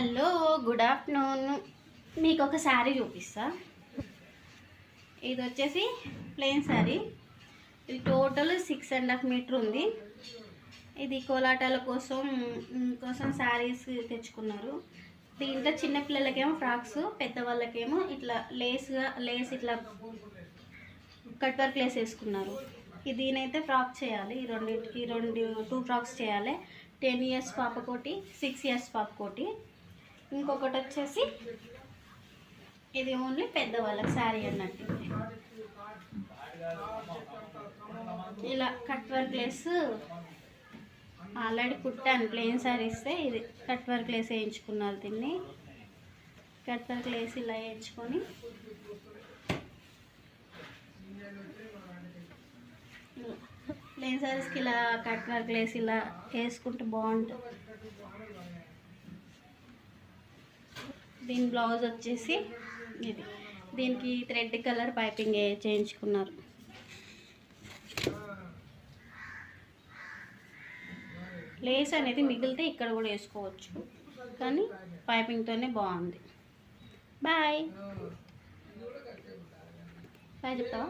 Hello good afternoon మీకు ఒక శారీ చూపిస్తా. ఇది వచ్చేసి ప్లెయిన్ శారీ ఇది total six and half meter ఉంది. ఇది కోలాటాల కోసం కోసం శారీస్ తెచ్చుకున్నారు. దీంట్లో చిన్నపిల్లలకేమో ఫ్రాక్స్ పెద్దవాళ్ళకేమో ఇట్లా లేస్గా లేస్ ఇట్లా కట్ వర్క్ లేస్ వేసుకున్నారు. దీనైతే ఫ్రాక్ చేయాలి. ఈ రెండు ఈ రెండు టూ ఫ్రాక్స్ చేయాలి టెన్ ఇయర్స్ పాపకోటి సిక్స్ ఇయర్స్ పాపకోటి ఇంకొకటి వచ్చేసి ఇది ఓన్లీ పెద్దవాళ్ళకి శారీ అన్నట్టు. ఇలా కట్ వర్క్ లేస్ ఆల్రెడీ కుట్టాను ప్లెయిన్ శారీ ఇస్తే ఇది కట్ వర్క్ లేస్ వేయించుకున్నారు దీన్ని. కట్ వర్క్ లేస్ ఇలా వేయించుకొని ప్లెయిన్ శారీస్కి ఇలా కట్ వర్క్ లేస్ ఇలా వేసుకుంటే బాగుంటుంది. దీని బ్లౌజ్ వచ్చేసి ఇది. దీనికి థ్రెడ్ కలర్ పైపింగ్ చేయించుకున్నారు. లేస్ అనేది మిగిలితే ఇక్కడ కూడా వేసుకోవచ్చు. కానీ పైపింగ్తోనే బాగుంది. బాయ్. బాయ్ చెప్తావా?